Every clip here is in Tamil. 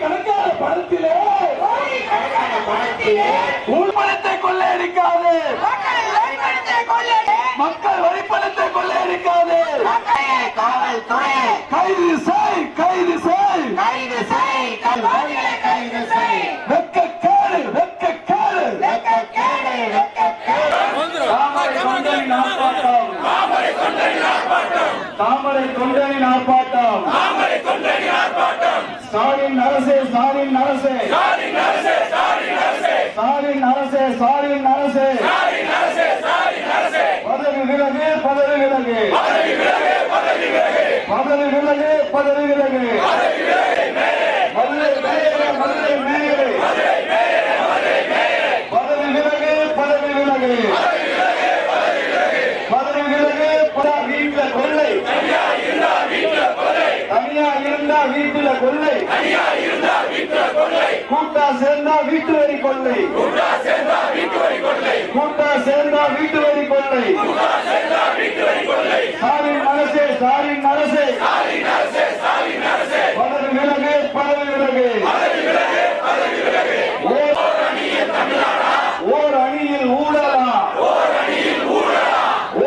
கோடிக்கணக்கான பணத்திலே ஊழ்பணத்தை கொள்ளையடிக்காது மக்களை வரிப்பணத்தை கொள்ளையடிக்காது கைது செய் கைது செய். கைது செய். தாமரை தொண்டனின் ஆர்ப்பாட்டம் தாமரை தொண்டனின் ஆர்ப்பாட்டம் ஸ்டாலின் அரசே ஸ்டாலின் அரசே. ஸ்டாலின் அரசே ஸ்டாலின் அரசே. பதவி விலகு பதவி விலகு. பதவி விலகு பதவி விலகு மதுரை மேயரே பதவி விலகு பதவி விலகு பதவி விலகு பல வீட்டுல கொள்ளை தனியா இருந்தா வீட்டுல கொள்ளை. கூட்டா சேர்ந்தா வீட்டு வரி கொள்ளை. கூட்டா சேர்ந்தா வீட்டு வரி கொள்ளை. ஸ்டாலின் அரசே ஸ்டாலின் அரசே பதவி விலகு பதவி விலகு ஓர் ஓர் அணியில் ஊழலா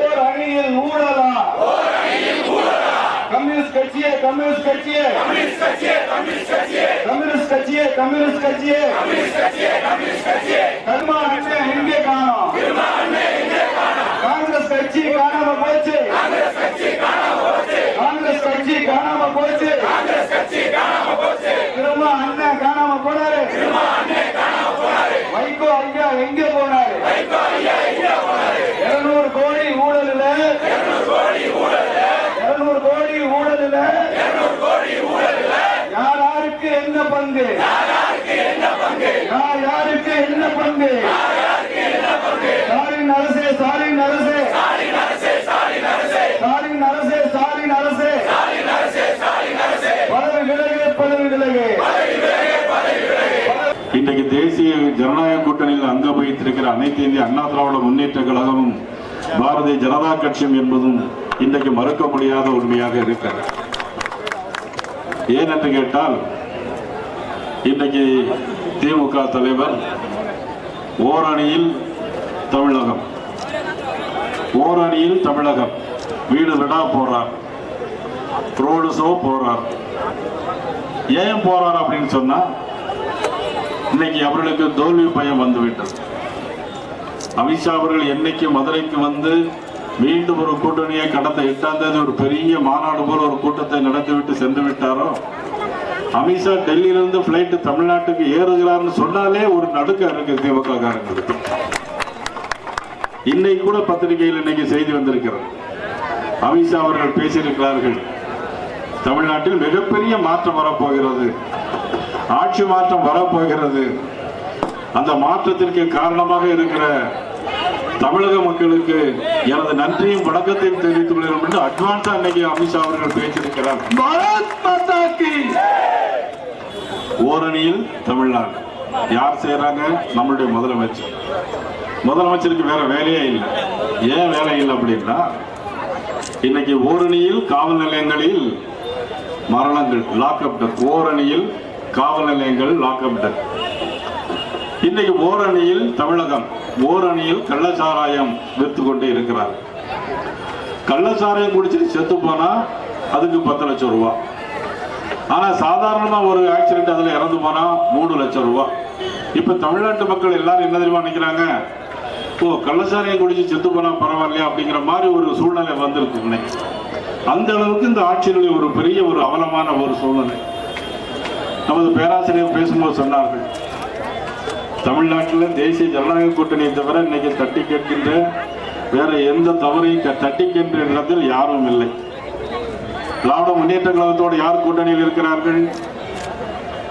ஓர் அணியில் ஊழலா கம்யூனிஸ்ட் கட்சியே கம்யூனிஸ்ட் கட்சியே. கம்யூனிஸ்ட் கட்சியே கம்யூனிஸ்ட் கட்சியே. கர்மா அண்ணன் எங்கே காணும். காங்கிரஸ் கட்சி காணாம போச்சு. காங்கிரஸ் கட்சி காணாம போச்சு. திரும்ப அண்ணன் காணாம போனாரு. வைகோ ஐயா எங்கே போனாரு? இருநூறு கோடி ஊழலில் இருநூறு கோடி ஊழலில் யார் யாருக்கு என்ன பங்கு. யார் யாருக்கு என்ன பங்கு? ஸ்டாலின் அரசே ஸ்டாலின் அரசே. ஸ்டாலின் அரசே ஸ்டாலின் அரசே. பதவி விலகு பதவி விலகு. இன்றைக்கு தேசிய ஜனநாயக கூட்டணியில் அங்கம் வகித்திருக்கிற அனைத்து இந்திய அண்ணா திராவிட முன்னேற்ற கழகமும் பாரதிய ஜனதா கட்சியும் என்பதும் இன்றைக்கு மறுக்க முடியாத உண்மையாக இருக்கிறது. ஏன் என்று கேட்டால் இன்றைக்கு திமுக தலைவர் ஓரணியில் தமிழகம். ஓரணியில் தமிழகம். வீடு விடா போறார். ரோடு ஷோ போறார். ஏன் போறார் அப்படின்னு சொன்னா இன்னைக்கு அவர்களுக்கு தோல்வி பயம் வந்துவிட்டது. அமித்ஷா அவர்கள் என்னைக்கு மதுரைக்கு வந்து மீண்டும் ஒரு கூட்டணியை கடந்த எட்டாம் தேதி ஒரு பெரிய மாநாடு போல ஒரு கூட்டத்தை நடத்திவிட்டு சென்று விட்டாரோ அமித்ஷா டெல்லியிலிருந்து பிளைட் தமிழ்நாட்டுக்கு ஏறுகிறார்னு சொன்னாலே ஒரு நடுக்கம் இருக்கு திமுக காரங்களுக்கு இன்னைக்கு கூட பத்திரிகையில் இன்னைக்கு செய்தி வந்திருக்கிறது. அமித்ஷா அவர்கள் பேசியிருக்கிறார்கள். தமிழ்நாட்டில் மிகப்பெரிய மாற்றம் வரப்போகிறது. ஆட்சி மாற்றம் வரப்போகிறது. அந்த மாற்றத்திற்கு காரணமாக இருக்கிற தமிழக மக்களுக்கு எனது நன்றியும் வணக்கத்தையும் தெரிவித்துக் கொள்கிறோம் என்று அட்வான்ஸா அன்னைக்கு அமித்ஷா அவர்கள் பேசியிருக்கிறார். பாரத் மாதா ஓரணியில் தமிழ்நாடு. யார் செய்யறாங்க நம்மளுடைய முதலமைச்சர். முதலமைச்சருக்கு வேற வேலையே இல்லை. ஏன் வேலை இல்லை அப்படின்னா இன்னைக்கு ஓரணியில் காவல் நிலையங்களில் மரணங்கள் லாக்அப் டெத் ஓரணியில் காவல் நிலையங்கள் லாக்அப் டெத் இன்னைக்கு ஓரணியில் தமிழகம் ஓரணியில் கள்ளச்சாராயம் விற்று கொண்டு இருக்கிறார் கள்ளச்சாராயம் குடிச்சிட்டு செத்து போனா அதுக்கு பத்து லட்சம் ரூபாய். ஆனா சாதாரணமா ஒரு ஆக்சிடென்ட் அதுல இறந்து போனா மூணு லட்சம் ரூபா. இப்ப தமிழ்நாட்டு மக்கள் எல்லாரும் என்ன தெரியுமா நினைக்கிறாங்க? ஓ கள்ளசாரியை குடிச்சு செத்து போனா பரவாயில்லையா அப்படிங்கிற மாதிரி ஒரு சூழ்நிலை வந்திருக்கு இன்னைக்கு அந்த அளவுக்கு இந்த ஆட்சியினுடைய ஒரு பெரிய ஒரு அவலமான ஒரு சூழ்நிலை. நமது பேராசிரியர் பேசும்போது சொன்னார்கள். தமிழ்நாட்டில் தேசிய ஜனநாயக கூட்டணியை தவிர இன்னைக்கு தட்டி கேட்கின்ற வேற எந்த தவறையும் க- தட்டி கேட்கின்ற இடத்தில் யாரும் இல்லை. திராவிட முன்னேற்ற கழகத்தோடு யார் கூட்டணியில் இருக்கிறார்கள்?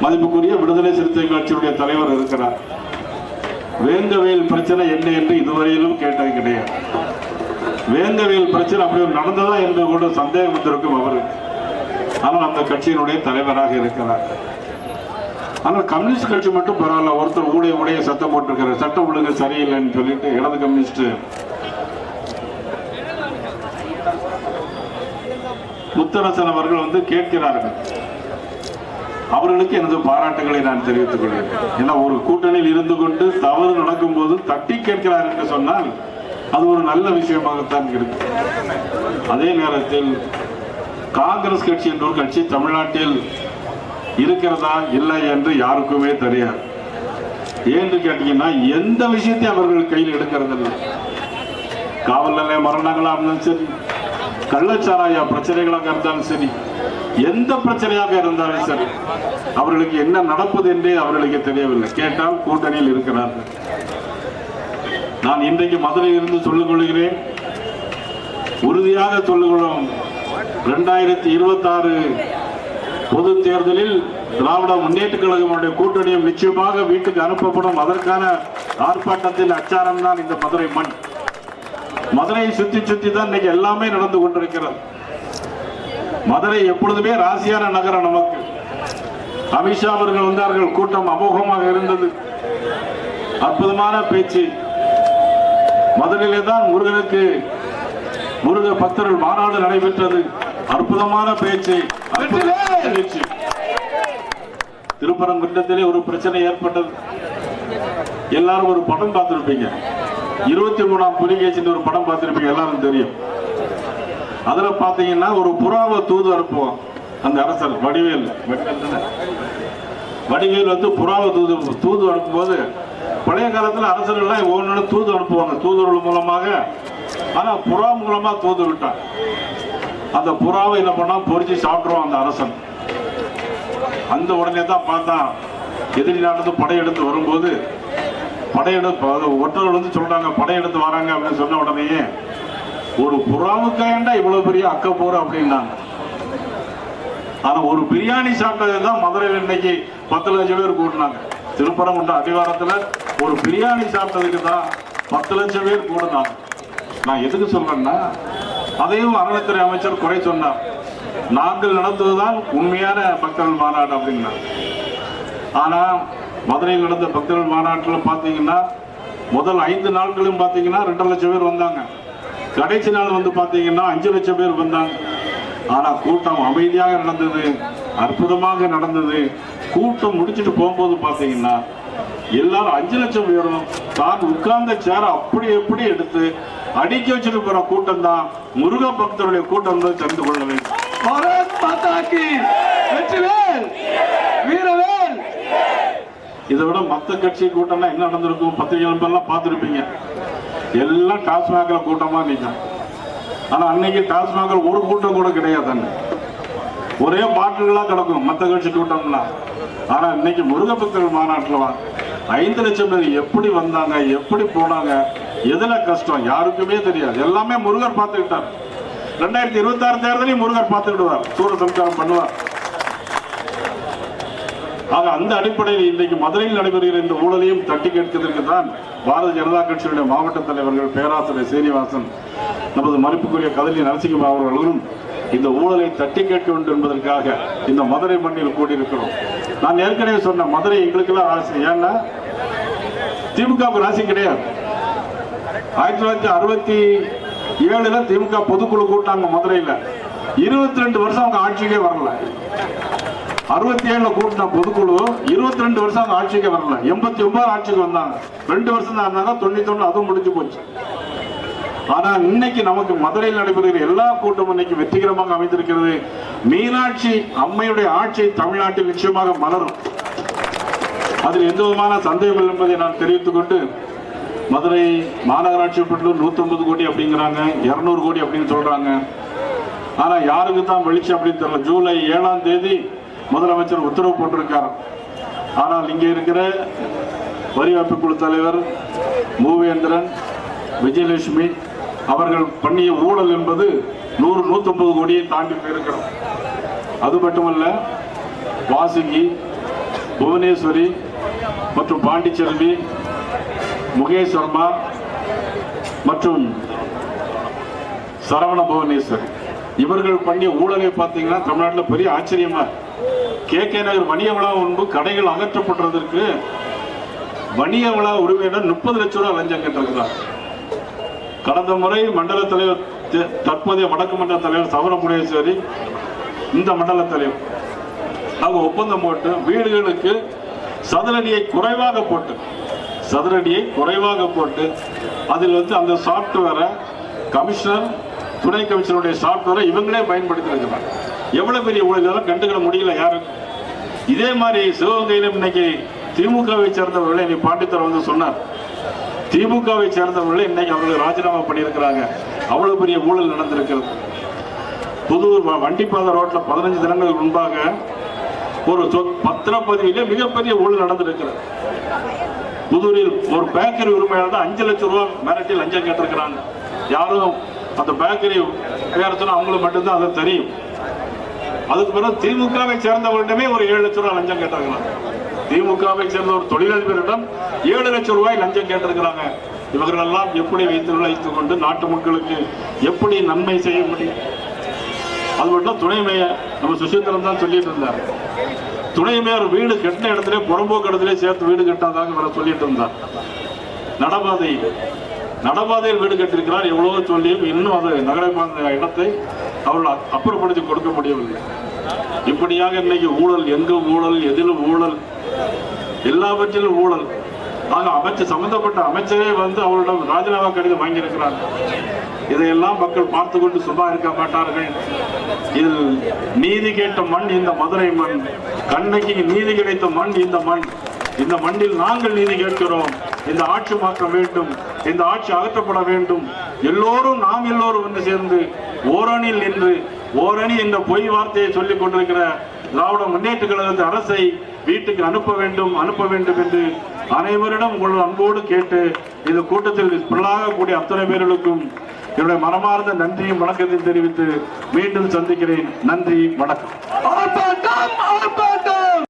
மதிப்புக்குரிய விடுதலை சிறுத்தை கட்சியுடைய தலைவர் இருக்கிறார். வேங்கவேல் பிரச்சனை என்ன என்று இதுவரையிலும் கேட்டது கிடையாது. வேங்கவேல் பிரச்சனை அப்படி ஒரு நடந்ததா என்று கூட சந்தேகம் வந்திருக்கும் அவர். ஆனால் அந்த கட்சியினுடைய தலைவராக இருக்கிறார். ஆனால் கம்யூனிஸ்ட் கட்சி மட்டும் பரவாயில்ல ஒருத்தர் ஊடைய உடைய சத்தம் போட்டிருக்கிறார். சட்டம் ஒழுங்கு சரியில்லைன்னு சொல்லிட்டு இடது கம்யூனிஸ்ட் முத்தரசன் அவர்கள் வந்து கேட்கிறார்கள். அவர்களுக்கு எனது பாராட்டுகளை நான் தெரிவித்துக் கொள்கிறேன். ஏன்னா ஒரு கூட்டணியில் இருந்து கொண்டு தவறு நடக்கும் போது தட்டி கேட்கிறார் என்று சொன்னால் அது ஒரு நல்ல விஷயமாகத்தான் இருக்கு அதே நேரத்தில் காங்கிரஸ் கட்சி என்ற ஒரு கட்சி தமிழ்நாட்டில் இருக்கிறதா இல்லை என்று யாருக்குமே தெரியாது. ஏன்னு கேட்டீங்கன்னா எந்த விஷயத்தையும் அவர்கள் கையில் எடுக்கிறது இல்லை காவல் நிலைய மரணங்களா இருந்தாலும் சரி கள்ளச்சாராய பிரச்சனைகளாக இருந்தாலும் சரி எந்த பிரச்சனையாக இருந்தாலும் சரி அவர்களுக்கு என்ன நடப்பது என்றே அவர்களுக்கு தெரியவில்லை. கேட்டால் கூட்டணியில் இருக்கிறார்கள் நான் இன்றைக்கு மதுரையில் இருந்து சொல்லிக் கொள்கிறேன். உறுதியாக சொல்லுகிறோம் இரண்டாயிரத்தி இருபத்தி ஆறு பொது தேர்தலில் திராவிட முன்னேற்ற கழகமுடைய கூட்டணியும் நிச்சயமாக வீட்டுக்கு அனுப்பப்படும். அதற்கான ஆர்ப்பாட்டத்தில் அச்சாரம் தான் இந்த மதுரை மண். மதுரையை சுத்தி சுத்தி தான் இன்னைக்கு எல்லாமே நடந்து கொண்டிருக்கிறது. மதுரை எப்பொழுதுமே ராசியான நகரம் நமக்கு. அமித்ஷா அவர்கள் வந்தார்கள் கூட்டம் அமோகமாக இருந்தது. அற்புதமான பேச்சு. மதுரையிலே தான் முருகனுக்கு முருக பக்தர்கள் மாநாடு நடைபெற்றது. அற்புதமான பேச்சு அற்புதமான பேச்சு திருப்பரங்குன்றத்திலே ஒரு பிரச்சனை ஏற்பட்டது. எல்லாரும் ஒரு படம் பார்த்திருப்பீங்க. இருபத்தி மூணாம் புலிகேசின்னு ஒரு படம் பார்த்துருப்பீங்க எல்லாரும் தெரியும். அதுல பாத்தீங்கன்னா ஒரு புறாவை தூது அனுப்புவோம் அந்த அரசர் வடிவேல். வடிவேல் வந்து புறாவை தூது தூது அனுப்பும்போது பழைய காலத்துல அரசர்கள்லாம் ஒவ்வொன்று தூது அனுப்புவாங்க தூதுவர்கள் மூலமாக. ஆனா புறா மூலமா தூது விட்டான். அந்த புறாவை என்ன பண்ணா பொறிச்சு சாப்பிட்டுருவான் அந்த அரசன். அந்த உடனே தான் பார்த்தான் எதிரி நாட்டு படையெடுத்து வரும்போது படையெடுப்பு அது ஒற்றர்கள் வந்து சொல்றாங்க படையெடுத்து வராங்க அப்படின்னு சொன்ன உடனேயே ஒரு புறாவுக்காயண்டா இவ்வளவு பெரிய அக்க போற அப்படின்னாங்க. ஆனா ஒரு பிரியாணி சாப்பிட்டது தான் மதுரையில் இன்னைக்கு பத்து லட்சம் பேர் கூட்டினாங்க திருப்பரங்குன்ற அதிகாரத்துல ஒரு பிரியாணி சாப்பிட்டதுக்கு தான் பத்து லட்சம் பேர் கூடினாங்க. நான் எதுக்கு சொல்றேன்னா அதையும் அறநிலைத்துறை அமைச்சர் குறை சொன்னார். நாங்கள் நடத்துவதுதான் உண்மையான மக்கள் மாநாடு அப்படின்னா ஆனா மதுரையில் நடந்த பக்தர்கள் மாநாட்டில் பார்த்தீங்கன்னா முதல் ஐந்து நாட்களும் பார்த்தீங்கன்னா ரெண்டரை லட்சம் பேர் வந்தாங்க. கடைசி நாள் வந்து பார்த்தீங்கன்னா அஞ்சு லட்சம் பேர் வந்தாங்க. ஆனால் கூட்டம் அமைதியாக நடந்தது அற்புதமாக நடந்தது. கூட்டம் முடிச்சுட்டு போகும்போது பார்த்தீங்கன்னா எல்லாரும் அஞ்சு லட்சம் பேரும் தான் உட்கார்ந்த சேர அப்படி எப்படி எடுத்து அடிக்க வச்சுட்டு போற கூட்டம் தான் முருக பக்தருடைய கூட்டம் தான் தெரிந்து கொள்ள வேண்டும் பாரத் மாதா கி வெற்றிவேல் வீரவேல் இதை விட மற்ற கட்சி கூட்டம்னா என்ன நடந்திருக்கும்? பத்திரிகை பார்த்துருப்பீங்க. எல்லாம் டாஸ்மாக்ல கூட்டமாக நிற்கும் ஆனால் அன்னைக்கு டாஸ்மாக்ல ஒரு கூட்டம் கூட கிடையாது ஒரே பாட்டுகளாக கிடக்கும் மற்ற கட்சி கூட்டம்லாம் ஆனால் இன்னைக்கு முருகபக்தர்கள் மாநாட்டில் ஐந்து லட்சம் பேர் எப்படி வந்தாங்க எப்படி போனாங்க எதுல கஷ்டம் யாருக்குமே தெரியாது. எல்லாமே முருகர் பார்த்துக்கிட்டார். ரெண்டாயிரத்தி இருபத்தாறு தேர்தலையும் முருகர் பார்த்துக்கிடுவார். சூரசம்சாரம் பண்ணுவார். ஆக அந்த அடிப்படையில் இன்றைக்கு மதுரையில் நடைபெறுகிற இந்த ஊழலையும் தட்டி கேட்கிறதற்கு தான் பாரதிய ஜனதா கட்சியுடைய மாவட்ட தலைவர்கள் பேராசிரியர் சீனிவாசன் நமது மதிப்புக்குரிய கதலி நரசிங்கம் அவர்களும் இந்த ஊழலை தட்டி கேட்க வேண்டும் என்பதற்காக இந்த மதுரை மண்ணில் கூடியிருக்கிறோம். நான் ஏற்கனவே சொன்ன மதுரை எங்களுக்கெல்லாம் ஆசை. ஏன்னா திமுகவுக்கு ராசி கிடையாது. ஆயிரத்தி தொள்ளாயிரத்தி அறுபத்தி ஏழுல திமுக பொதுக்குழு கூட்டாங்க மதுரையில். இருபத்தி ரெண்டு வருஷம் அவங்க ஆட்சிக்கே வரல. அறுபத்தி ஏழுல கூட்டின பொதுக்குழு இருபத்தி ரெண்டு வருஷம் அந்த ஆட்சிக்கு வரல. எண்பத்தி ஒன்பது ஆட்சிக்கு வந்தாங்க. ரெண்டு வருஷம் தான் இருந்தாங்க. தொண்ணூத்தி ஒண்ணு அதுவும் முடிஞ்சு போச்சு. ஆனா இன்னைக்கு நமக்கு மதுரையில் நடைபெறுகிற எல்லா கூட்டமும் இன்னைக்கு வெற்றிகரமாக அமைந்திருக்கிறது. மீனாட்சி அம்மையுடைய ஆட்சி தமிழ்நாட்டில் நிச்சயமாக மலரும். அதில் எந்த விதமான சந்தேகம் இல்லை என்பதை நான் தெரிவித்துக் கொண்டு மதுரை மாநகராட்சி உட்பட்டு நூற்றம்பது கோடி அப்படிங்கிறாங்க. இரநூறு கோடி அப்படின்னு சொல்றாங்க. ஆனா யாருக்கு தான் வெளிச்சம் அப்படின்னு தெரியல. ஜூலை ஏழாம் தேதி முதலமைச்சர் உத்தரவு போட்டிருக்கார். ஆனால் இங்கே இருக்கிற வரி குழு தலைவர் மூவேந்திரன் விஜயலட்சுமி அவர்கள் பண்ணிய ஊழல் என்பது நூறு நூற்றம்பது கோடியை தாண்டி போயிருக்கிறோம். அது மட்டுமல்ல வாசுகி புவனேஸ்வரி மற்றும் பாண்டிச்செல்வி முகேஷ் சர்மா மற்றும் சரவண புவனேஸ்வரி. இவர்கள் பண்ணிய ஊழலை பார்த்தீங்கன்னா தமிழ்நாட்டில் பெரிய ஆச்சரியமா கே கே நகர் வணிக விழா முன்பு கடைகள் அகற்றப்படுறதற்கு வணிக விழா உரிமையினர் முப்பது லட்சம் ரூபாய் லஞ்சம் கேட்டிருக்கிறார் கடந்த முறை மண்டல தலைவர் தற்போதைய வடக்கு மண்டல தலைவர் சவர முனேஸ்வரி இந்த மண்டல தலைவர் அவங்க ஒப்பந்தம் போட்டு வீடுகளுக்கு சதுரடியை குறைவாக போட்டு சதுரடியை குறைவாக போட்டு அதில் வந்து அந்த சாஃப்ட்வேரை கமிஷனர் துணை கமிஷனருடைய சாஃப்ட்வேரை இவங்களே பயன்படுத்தி இருக்கிறாங்க எவ்வளவு பெரிய ஊழலாம் கண்டுகிட முடியல யாரும். இதே மாதிரி சிவகங்கையிலும் இன்னைக்கு திமுகவை சேர்ந்தவர்களை இன்னைக்கு பாண்டித்தர் வந்து சொன்னார். திமுகவை சேர்ந்தவர்களை இன்னைக்கு அவர்கள் ராஜினாமா பண்ணியிருக்கிறாங்க. அவ்வளவு பெரிய ஊழல் நடந்திருக்கிறது. புதூர் வ- வண்டிப்பாதை ரோட்டில் பதினஞ்சு தினங்களுக்கு முன்பாக ஒரு சொ- பத்திரப்பதிவிலே மிகப்பெரிய ஊழல் நடந்திருக்கிறது. புதூரில் ஒரு பேக்கரி உரிமையாளர் தான் அஞ்சு லட்சம் ரூபா மிரட்டி லஞ்சம் கேட்டிருக்கிறாங்க. யாரும் அந்த பேக்கரி பேர அவங்களுக்கு மட்டும்தான் அது தெரியும். அதுக்கு பிறகு திமுகவை சேர்ந்தவர்களிடமே ஒரு ஏழு லட்சம் ரூபாய் லஞ்சம் கேட்டாங்களாம் திமுகவை சேர்ந்த ஒரு தொழிலதிபரிடம் ஏழு லட்சம் ரூபாய் லஞ்சம் கேட்டிருக்கிறாங்க. இவர்களெல்லாம் எப்படி வைத்து வைத்துக் கொண்டு நாட்டு மக்களுக்கு எப்படி நன்மை செய்ய முடியும்? அது மட்டும் துணை மேயர் நம்ம சுசீந்திரன் தான் சொல்லிட்டு இருந்தார். துணை மேயர் வீடு கட்டின இடத்துல புறம்போக்கு இடத்துல சேர்த்து வீடு கட்டாதாங்க வர சொல்லிட்டு இருந்தார். நடபாதை நடைபாதையில் வீடு கட்டியிருக்கிறார். எவ்வளவோ சொல்லியும் இன்னும் அது நகரமான இடத்தை அவர்கள் அப்புறப்படுத்தி கொடுக்க முடியவில்லை. இப்படியாக இன்னைக்கு ஊழல் எங்கு ஊழல் எதிலும் ஊழல் எல்லாவற்றிலும் ஊழல். ஆக அமைச்சர் சம்பந்தப்பட்ட அமைச்சரே வந்து அவரிடம் ராஜினாமா கடிதம் வாங்கியிருக்கிறார். இதையெல்லாம் மக்கள் பார்த்து கொண்டு சும்மா இருக்க மாட்டார்கள். இதில் நீதி கேட்ட மண் இந்த மதுரை மண். கண்ணகி நீதி கிடைத்த மண் இந்த மண். இந்த மண்ணில் நாங்கள் நீதி கேட்கிறோம். இந்த ஆட்சி மாற்ற வேண்டும் இந்த ஆட்சி அகற்றப்பட வேண்டும். எல்லோரும் நாம் எல்லோரும் வந்து சேர்ந்து ஓரணியில் நின்று ஓரணி என்ற பொய் வார்த்தையை சொல்லிக் கொண்டிருக்கிற திராவிட முன்னேற்ற கழகத்தின் அரசை வீட்டுக்கு அனுப்ப வேண்டும் அனுப்ப வேண்டும் என்று அனைவரிடம் உங்கள் அன்போடு கேட்டு இந்த கூட்டத்தில் பிறலாகக்கூடிய அத்தனை பேர்களுக்கும் என்னுடைய மனமார்ந்த நன்றியும் வணக்கத்தையும் தெரிவித்து மீண்டும் சந்திக்கிறேன். நன்றி வணக்கம்.